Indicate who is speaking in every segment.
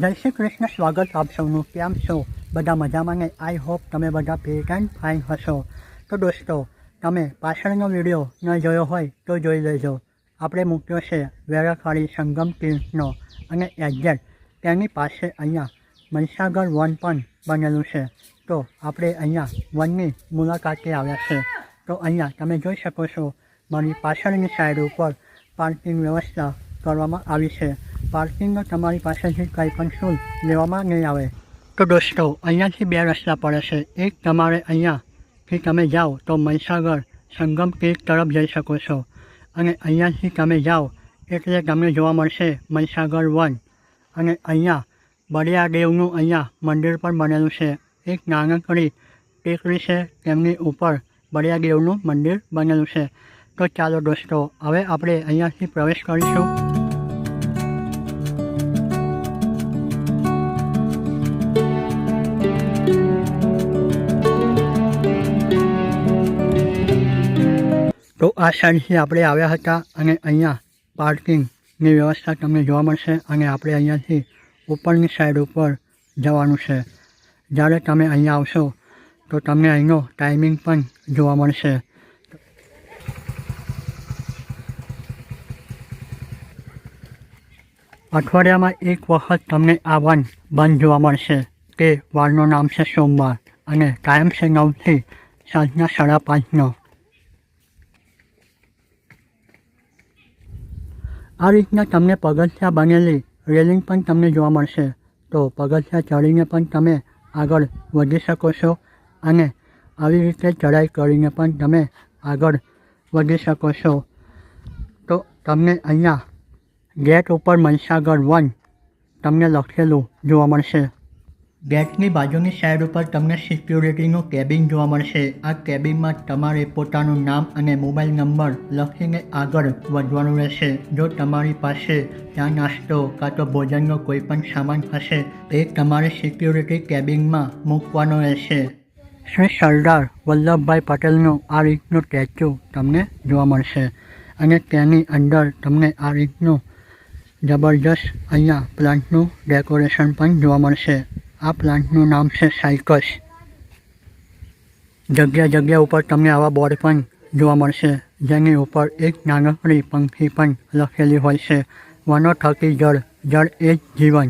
Speaker 1: જય શ્રી કૃષ્ણ. સ્વાગત આપ સૌનું કેમ છો બધા મજામાં ને આઈ હોપ તમે બધા ફિટ એન્ડ ફાઇન હશો તો દોસ્તો તમે પાછળનો વીડિયો ન જોયો હોય તો જોઈ લેજો આપણે મૂક્યો છે વેરાખાડી સંગમ તીર્થનો અને એક્ઝેક્ટ તેની પાસે અહીંયા મહીસાગર વન પણ બનેલું છે તો આપણે અહીંયા વનની મુલાકાતે આવ્યા છે તો અહીંયા તમે જોઈ શકો છો મારી પાછળની સાઈડ ઉપર પાર્કિંગ વ્યવસ્થા કરવામાં આવી છે પાર્કિંગનો તમારી પાસેથી કંઈ પણ શુલ્ક લેવામાં નહીં આવે. તો દોસ્તો, અહીંયાથી બે રસ્તા પડે છે. એક તમારે અહીંયાથી તમે જાઓ તો મહીસાગર સંગમ તીર્થ તરફ જઈ શકો છો. અને અહીંયાથી તમે જાઓ એટલે તમને જોવા મળશે મહીસાગર વન. અને અહીંયા બળિયા દેવનું અહીંયા મંદિર પણ બનેલું છે. એક નાનકડી ટેકરી છે, તેમની ઉપર બળિયા દેવનું મંદિર બનેલું છે. તો ચાલો દોસ્તો, હવે આપણે અહીંયાથી પ્રવેશ કરીશું. આ સાઈડથી આપણે આવ્યા હતા અને અહીંયા પાર્કિંગની વ્યવસ્થા તમને જોવા મળશે અને આપણે અહીંયાથી ઉપરની સાઈડ ઉપર જવાનું છે. જ્યારે તમે અહીંયા આવશો, તો તમને અહીંનો ટાઈમિંગ પણ જોવા મળશે. અઠવાડિયામાં એક વખત તમને આ વન બંધ જોવા મળશે તે વારનું નામ છે સોમવાર અને ટાઈમ છે નવથી સાંજના સાડા પાંચનો. આ રીતના તમને પગથિયા બનેલી રેલિંગ પણ તમને જોવા મળશે. તો પગથિયા ચડીને પણ તમે આગળ વધી શકો છો અને આવી રીતે ચડાઈ કરીને પણ તમે આગળ વધી શકો છો. તો તમને અહીંયા ગેટ ઉપર મહીસાગર વન તમને લખેલું જોવા મળશે. ગેટની બાજુની સાઈડ ઉપર તમને સિક્યુરિટીનું કેબિન જોવા મળશે. આ કેબિનમાં તમારે પોતાનું નામ અને મોબાઈલ નંબર લખીને આગળ વધવાનું રહેશે. જો તમારી પાસે ચા નાસ્તો કાં તો ભોજનનો કોઈ પણ સામાન હશે તે તમારે સિક્યુરિટી કેબિનમાં મૂકવાનો રહેશે. શ્રી સરદાર વલ્લભભાઈ પટેલનું આ રીતનું સ્ટેચ્યુ તમને જોવા મળશે અને તેની અંદર તમને આ રીતનું જબરજસ્ત અહીંયા પ્લાન્ટનું ડેકોરેશન પણ જોવા મળશે. આ પ્લાન્ટનું નામ છે સાયકસ. જગ્યા જગ્યા ઉપર તમને આવા બોર્ડ પણ જોવા મળશે, જેની ઉપર એક નાનકડી પંખી પણ લખેલી હોય છે. વનો થકી જળ જળ એ જ જીવન.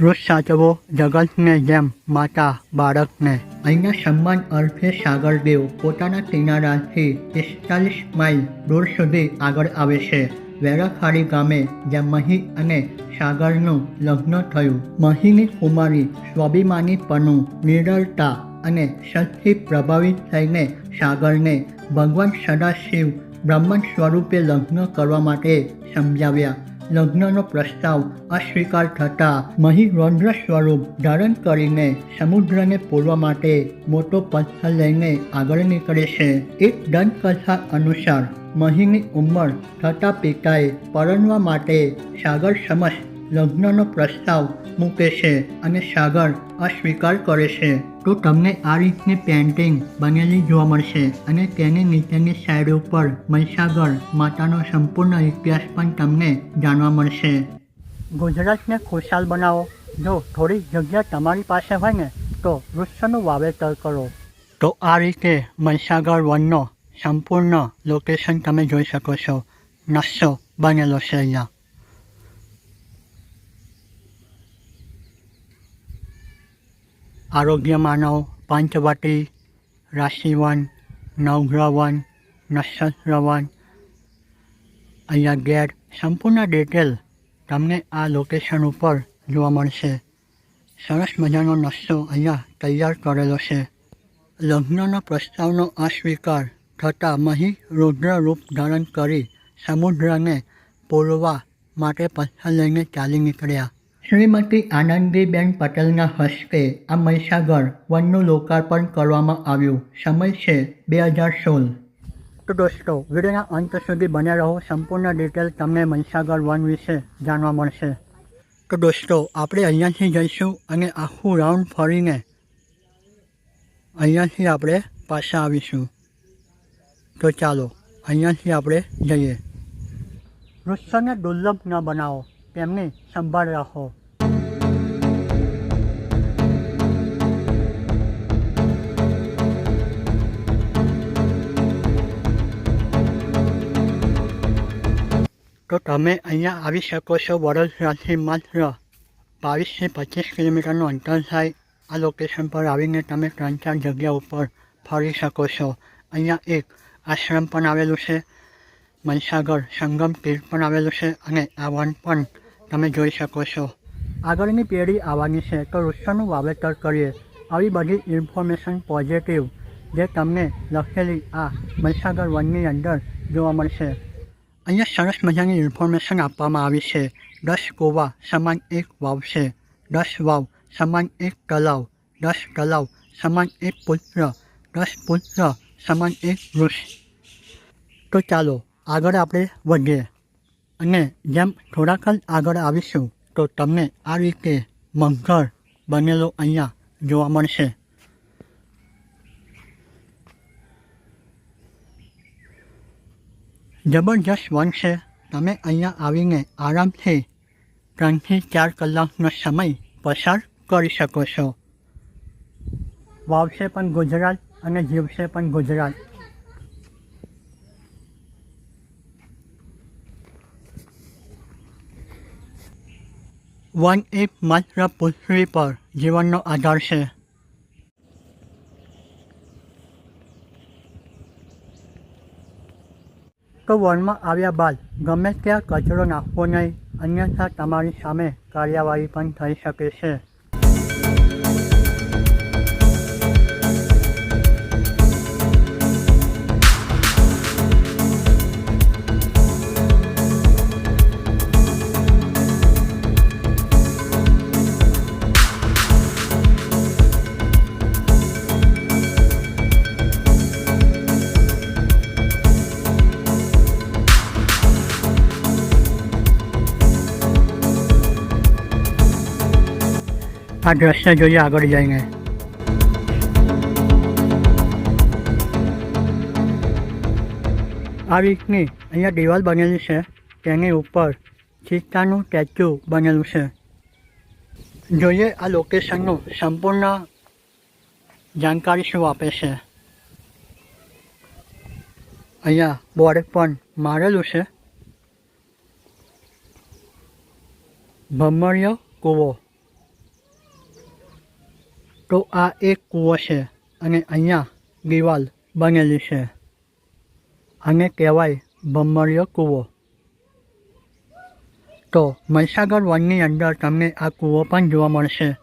Speaker 1: વૃક્ષ સાચવો જગતને જેમ માતા બાળકને. અહીંયા સન્માન અર્થે સાગરદેવ પોતાના કિનારાથી પિસ્તાલીસ માઇલ દૂર સુધી આગળ આવે છે. વેરાખાડી ગામે જ્યાં મહી અને સાગરનું લગ્ન થયું. મહીની કુમારી સ્વાભિમાનીપણું નિરળતા અને સતથી પ્રભાવિત થઈને સાગરને ભગવાન સદાશિવ બ્રહ્મણ સ્વરૂપે લગ્ન કરવા માટે સમજાવ્યા. લગ્નનો પ્રસ્તાવ અસ્વીકાર થતાં મહી રૌદ્ર સ્વરૂપ ધારણ કરીને સમુદ્રને પૂરવા માટે મોટો પથ્થર લઈને આગળ નીકળે છે. એક દંતકથા અનુસાર મહીની ઉંમર થતાં પિતાએ પરણવા માટે સાગર સમક્ષ લગ્નનો પ્રસ્તાવ મૂકે છે અને સાગર અસ્વીકાર કરે છે. તો તમને આ રીતની પેન્ટિંગ બનેલી જોવા મળશે અને તેની નીચેની સાઈડ ઉપર મહીસાગર માતાનો સંપૂર્ણ ઇતિહાસ પણ તમને જાણવા મળશે. ગુજરાતને ખુશાલ બનાવો. જો થોડી જગ્યા તમારી પાસે હોય ને, તો વૃક્ષનું વાવેતર કરો. તો આ રીતે મહીસાગર વનનો સંપૂર્ણ લોકેશન તમે જોઈ શકો છો. નકશો બનેલો છે અહીંયા. આરોગ્ય માનવ પંચવટી, રાશિવન, નવગ્રહવન, નક્ષત્રવન. અહીંયા ગેટ સંપૂર્ણ ડિટેલ તમને આ લોકેશન ઉપર જોવા મળશે. સરસ મજાનો નકશો અહીંયા તૈયાર કરેલો છે. લગ્નનો પ્રસ્તાવનો અસ્વીકાર થતાં મહી રૂપ ધારણ કરી સમુદ્રને પૂરવા માટે પથ્થર લઈને ચાલી નીકળ્યા. શ્રીમતી આનંદીબેન પટેલના હસ્તે આ મહીસાગર વનનું લોકાર્પણ કરવામાં આવ્યું. સમય છે બે હજાર સોળ. તો દોસ્તો, વિડીયોના અંત સુધી બન્યા રહો. સંપૂર્ણ ડિટેલ તમને મહીસાગર વન વિશે જાણવા મળશે. તો દોસ્તો, આપણે અહીંયાથી જઈશું અને આખું રાઉન્ડ ફરીને અહીંયાથી આપણે પાછા આવીશું. તો ચાલો, અહીંયાથી આપણે જઈએ. વૃક્ષોને દુર્લભ ન બનાવો, તેમની સંભાળ રાખો. તો તમે અહીંયા આવી શકો છો વડોદરાથી માત્ર બાવીસથી પચીસ કિલોમીટરનું અંતર થાય આ લોકેશન પર આવીને તમે ત્રણ ચાર જગ્યા ઉપર ફરી શકો છો. અહીંયા એક આશ્રમ પણ આવેલું છે, મહીસાગર સંગમ તીર્થ પણ આવેલું છે અને આ વન પણ તમે જોઈ શકો છો. આગળની પેઢી આવવાની છે. તો વૃક્ષોનું વાવેતર કરીએ. આવી બધી ઇન્ફોર્મેશન પોઝિટિવ જે તમને લખેલી આ મહીસાગર વનની અંદર જોવા મળશે. અહીંયા સરસ મજાની ઇન્ફોર્મેશન આપવામાં આવી છે દસ કૂવા સમાન એક વાવ છે દસ વાવ સમાન એક તલાવ દસ તલાવ સમાન એક પુત્ર દસ પુત્ર સમાન એક વૃક્ષ તો ચાલો, આગળ આપણે વધીએ. અને જેમ થોડાક જ આગળ આવીશું, તો તમને આ રીતે મગર બનેલો અહીંયા જોવા મળશે. જબરજસ્ત વન તમે અહીંયા આવીને આરામથી ત્રણથી ચાર કલાકનો સમય પસાર કરી શકો છો. વાવશે પણ ગુજરાત અને જીવશે પણ ગુજરાત. વન એક માત્ર પૃથ્વી પર જીવનનો આધાર છે. તો વોર્ડમાં આવ્યા બાદ ગમે ત્યાં કચરો નાખવો નહીં, અન્યથા તમારી સામે કાર્યવાહી પણ થઈ શકે છે. આ દ્રશ્ય જોઈએ આગળ જઈને. આ રીતની અહીંયા દિવાલ બનેલી છે, તેની ઉપર ચિત્તાનું સ્ટેચ્યુ બનેલું છે. જોઈએ આ લોકેશનનું સંપૂર્ણ જાણકારી શું આપે છે. અહીંયા બોર્ડ પણ મારેલું છે. ભમરિયો કૂવો. તો આ એક કૂવો છે અને અહીંયા દિવાલ બનેલી છે. આને કહેવાય ભમરિયો કૂવો. તો મહીસાગર વનની અંદર તમને આ કૂવો પણ જોવા મળશે.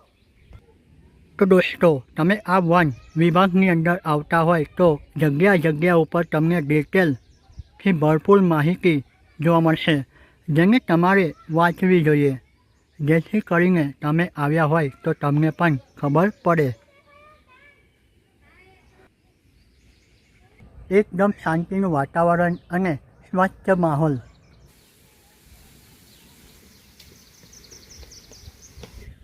Speaker 1: તો દોસ્તો, તમે આ વન વિભાગની અંદર આવતા હોય તો જગ્યા જગ્યા ઉપર તમને ડિટેલથી ભરપૂર માહિતી જોવા મળશે, જેને તમારે વાંચવી જોઈએ. જેથી કરીને તમે આવ્યા હોય તો તમને પણ ખબર પડે. એકદમ શાંતિનું વાતાવરણ અને સ્વચ્છ માહોલ.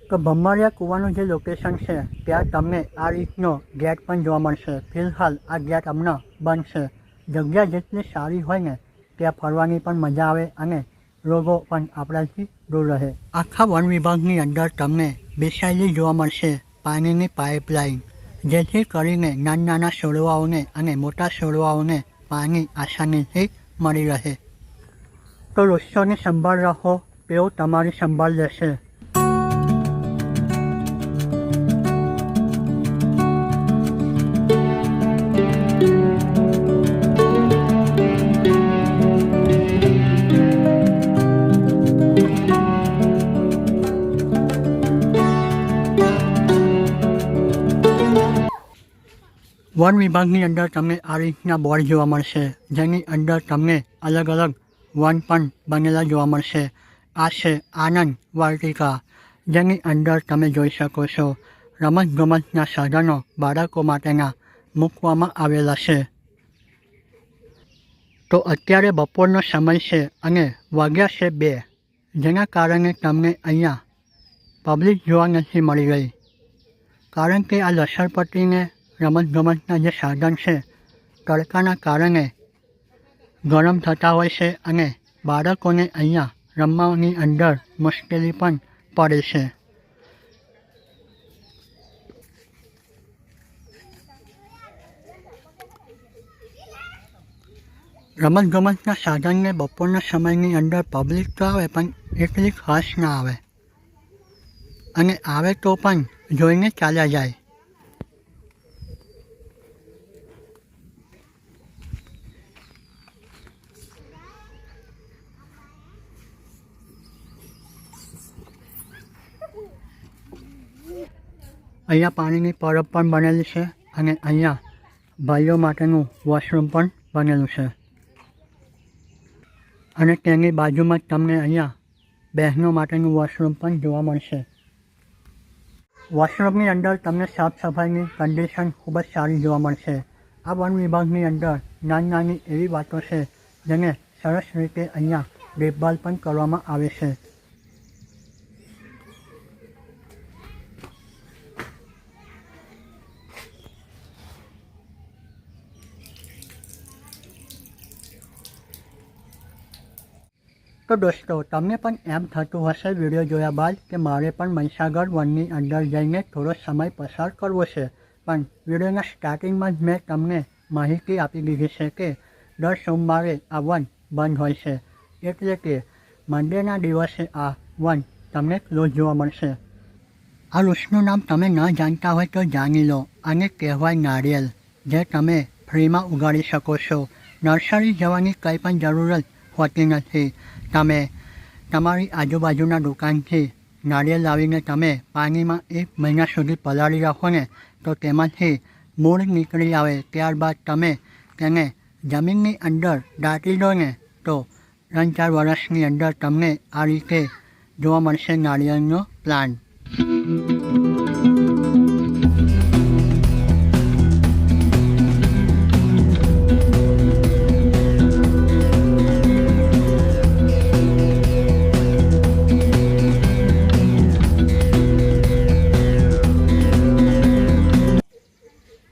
Speaker 1: તો ભમરિયા કૂવાનું જે લોકેશન છે, ત્યાં તમને આ રીતનો ગેટ પણ જોવા મળશે. ફિલહાલ આ ગેટ હમણાં બંધ જગ્યા જેટલી સારી હોય ને, ત્યાં ફરવાની પણ મજા આવે અને રોગો પણ આપણાથી દૂર રહે. આખા વન વિભાગની અંદર તમને બેસાયેલી જોવા મળશે. પાણીની પાઇપલાઇન, જેથી કરીને નાના નાના છોડવાઓને અને મોટા છોડવાઓને પાણી આસાનીથી મળી રહે. તો વૃક્ષોની સંભાળ રાખો, તેઓ તમારી સંભાળ લેશે. વન વિભાગની અંદર તમને આ રીતના બોર્ડ જોવા મળશે, જેની અંદર તમને અલગ અલગ વન પણ બનેલા જોવા મળશે. આ છે આનંદ વાટિકા, જેની અંદર તમે જોઈ શકો છો, રમતગમતના સાધનો બાળકો માટેના મૂકવામાં આવેલા છે. તો અત્યારે બપોરનો સમય છે અને વાગ્યા છે બે, જેના કારણે તમને અહીંયા પબ્લિક જોવા નથી મળી ગઈ કારણ કે આ લસણપટ્ટીને રમતગમતના જે સાધન છે, તડકાના કારણે ગરમ થતા હોય છે અને બાળકોને અહીંયા રમવાની અંદર મુશ્કેલી પણ પડે છે. રમતગમતના સાધનને બપોરના સમયની અંદર પબ્લિક તો આવે પણ એટલી ખાસ ના આવે. અને આવે તો પણ જોઈને ચાલ્યા જાય. અહીંયા પાણીની પરબ પણ બનેલી છે અને અહીંયા ભાઈઓ માટેનું વોશરૂમ પણ બનેલું છે. અને તેની બાજુમાં જ તમને અહીંયા બહેનો માટેનું વોશરૂમ પણ જોવા મળશે. વોશરૂમની અંદર તમને સાફ સફાઈની કન્ડિશન ખૂબ જ સારી જોવા મળશે. આ વન વિભાગની અંદર નાની નાની એવી વાતો છે જેને સરસ રીતે અહીંયા દેખભાલ પણ કરવામાં આવે છે. તો દોસ્તો તમને પણ એમ થતું હશે વીડિયો જોયા બાદ કે મારે પણ મહીસાગર વનની અંદર જઈને થોડો સમય પસાર કરવો છે પણ વિડીયોના સ્ટાર્ટિંગમાં જ મેં તમને માહિતી આપી દીધી છે કે દર સોમવારે આ વન બંધ હોય છે એટલે કે મંડેના દિવસે આ વન તમને ક્લોઝ જોવા મળશે આ વૃક્ષનું નામ તમે ન જાણતા હોય તો જાણી લો આને કહેવાય નારિયેલ જે તમે ફ્રીમાં ઉગાડી શકો છો નર્સરી જવાની કંઈ પણ જરૂરત હોતી નથી તમે તમારી આજુબાજુના દુકાનથી નાળિયેર લાવીને તમે પાણીમાં એક મહિના સુધી પલાળી રાખો ને, તો તેમાંથી મૂળ નીકળી આવે. ત્યારબાદ તમે તેને જમીનની અંદર દાટી દો ને, તો ત્રણ ચાર વર્ષની અંદર તમને આ રીતે જોવા મળશે નાળિયેરનો પ્લાન્ટ.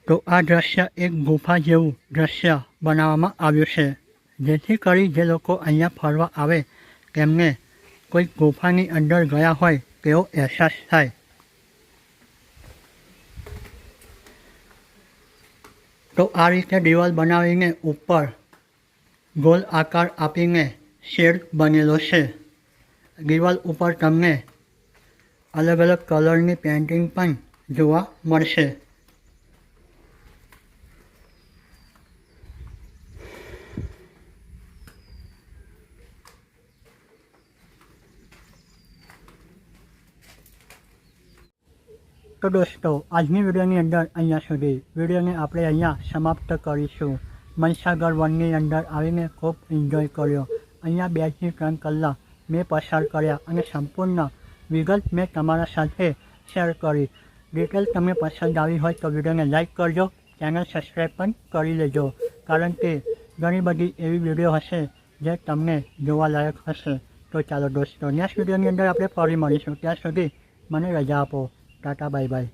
Speaker 1: તો આ દ્રશ્ય એક ગુફા જેવું દ્રશ્ય બનાવવામાં આવ્યું છે. જેથી કરી જે લોકો અહીંયા ફરવા આવે, તેમને કોઈ ગુફાની અંદર ગયા હોય, તેવો અહેસાસ થાય. તો આ રીતે દિવાલ બનાવીને ઉપર ગોલ આકાર આપીને શેડ બનેલો છે. દિવાલ ઉપર તમને અલગ અલગ કલરની પેઇન્ટિંગ પણ જોવા મળશે. તો દોસ્તો, આજની વિડીયોની અંદર અહીંયા સુધી. વિડીયોને આપણે અહીંયા સમાપ્ત કરીશું. મનસાગર વનની અંદર આવીને ખૂબ એન્જોય કર્યો. અહીંયા બેથી ત્રણ કલાક મેં પસાર કર્યા અને સંપૂર્ણ વિગત મેં તમારા સાથે શેર કરી. ડિટેલ તમને પસંદ આવી હોય તો વિડીયોને લાઇક કરજો ચેનલ સબસ્ક્રાઈબ પણ કરી લેજો. કારણ કે ઘણી બધી એવી વીડિયો હશે જે તમને જોવાલાયક હશે. તો ચાલો દોસ્તો નેક્સ્ટ વિડીયોની અંદર આપણે ફરી મળીશું. ત્યાં સુધી મને રજા આપો. ta ta bày bày